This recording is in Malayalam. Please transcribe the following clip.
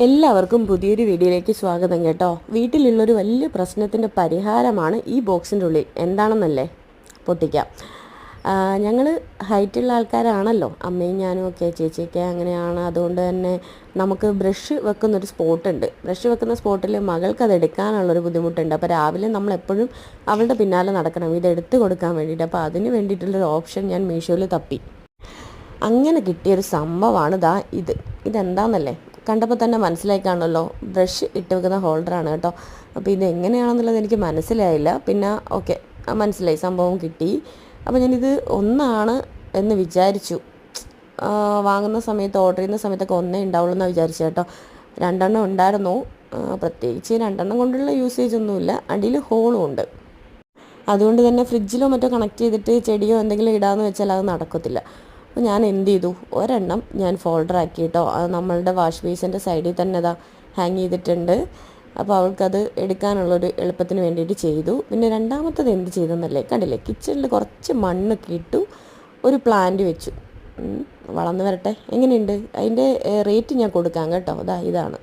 എല്ലാവർക്കും പുതിയൊരു വീഡിയോയിലേക്ക് സ്വാഗതം കേട്ടോ. വീട്ടിലുള്ളൊരു വലിയ പ്രശ്നത്തിന്റെ പരിഹാരമാണ് ഈ ബോക്സിന്റെ ഉള്ളിൽ. എന്താണെന്നല്ലേ? പൊട്ടിക്കാം. ഞങ്ങൾ ഹൈറ്റുള്ള ആൾക്കാരാണല്ലോ. അമ്മയും ഞാനും ഒക്കെ ചേച്ചിയൊക്കെ അങ്ങനെയാണ്. അതുകൊണ്ട് തന്നെ നമുക്ക് ബ്രഷ് വെക്കുന്നൊരു സ്പോട്ടുണ്ട്. ബ്രഷ് വെക്കുന്ന സ്പോട്ടിൽ മകൾക്ക് അത് എടുക്കാനുള്ളൊരു ബുദ്ധിമുട്ടുണ്ട്. അപ്പോൾ രാവിലെ നമ്മൾ എപ്പോഴും അവളുടെ പിന്നാലെ നടക്കണം. ഇതെടുത്ത് കൊടുക്കാൻ വേണ്ടിയിട്ട്. അപ്പോൾ അതിന് വേണ്ടിയിട്ടുള്ളൊരു ഓപ്ഷൻ ഞാൻ മീഷോയിൽ തപ്പി. അങ്ങനെ കിട്ടിയൊരു സംഭവമാണ് ദാ ഇത്. ഇതെന്താണെന്നല്ലേ കണ്ടപ്പോൾ തന്നെ മനസ്സിലായി കാണുമല്ലോ ബ്രഷ് ഇട്ട് വെക്കുന്ന ഹോൾഡറാണ് കേട്ടോ. അപ്പോൾ ഇത് എങ്ങനെയാണെന്നുള്ളത് എനിക്ക് മനസ്സിലായില്ല. പിന്നെ ഓക്കെ മനസ്സിലായി സംഭവം കിട്ടി. അപ്പോൾ ഞാനിത് ഒന്നാണ് എന്ന് വിചാരിച്ചു. വാങ്ങുന്ന സമയത്ത് ഓർഡർ ചെയ്യുന്ന സമയത്തൊക്കെ ഒന്നേ ഉണ്ടാവുള്ളൂ എന്നാണ് വിചാരിച്ചു കേട്ടോ. രണ്ടെണ്ണം ഉണ്ടായിരുന്നു. പ്രത്യേകിച്ച് രണ്ടെണ്ണം കൊണ്ടുള്ള യൂസേജ് ഒന്നുമില്ല. അടിയിൽ ഹോളും ഉണ്ട്. അതുകൊണ്ട് തന്നെ ഫ്രിഡ്ജിലോ മറ്റോ കണക്ട് ചെയ്തിട്ട് ചെടിയോ എന്തെങ്കിലും ഇടാമെന്ന് വെച്ചാൽ അത് നടക്കത്തില്ല. അപ്പോൾ ഞാൻ എന്ത് ചെയ്തു? ഒരെണ്ണം ഞാൻ ഫോൾഡർ ആക്കി കേട്ടോ. അത് നമ്മളുടെ വാഷ് ബേസിന്റെ സൈഡിൽ തന്നെ അതാ ഹാങ് ചെയ്തിട്ടുണ്ട്. അപ്പോൾ അവൾക്കത് എടുക്കാനുള്ളൊരു എളുപ്പത്തിന് വേണ്ടിയിട്ട് ചെയ്തു. പിന്നെ രണ്ടാമത്തത് എന്ത് ചെയ്തെന്നല്ലേ കണ്ടില്ലേ? കിച്ചണിൽ കുറച്ച് മണ്ണൊക്കെ ഇട്ടു ഒരു പ്ലാന്റ് വെച്ചു. വളർന്നു വരട്ടെ. എങ്ങനെയുണ്ട്? അതിന്റെ റേറ്റ് ഞാൻ കൊടുക്കാം കേട്ടോ. അതാ ഇതാണ്.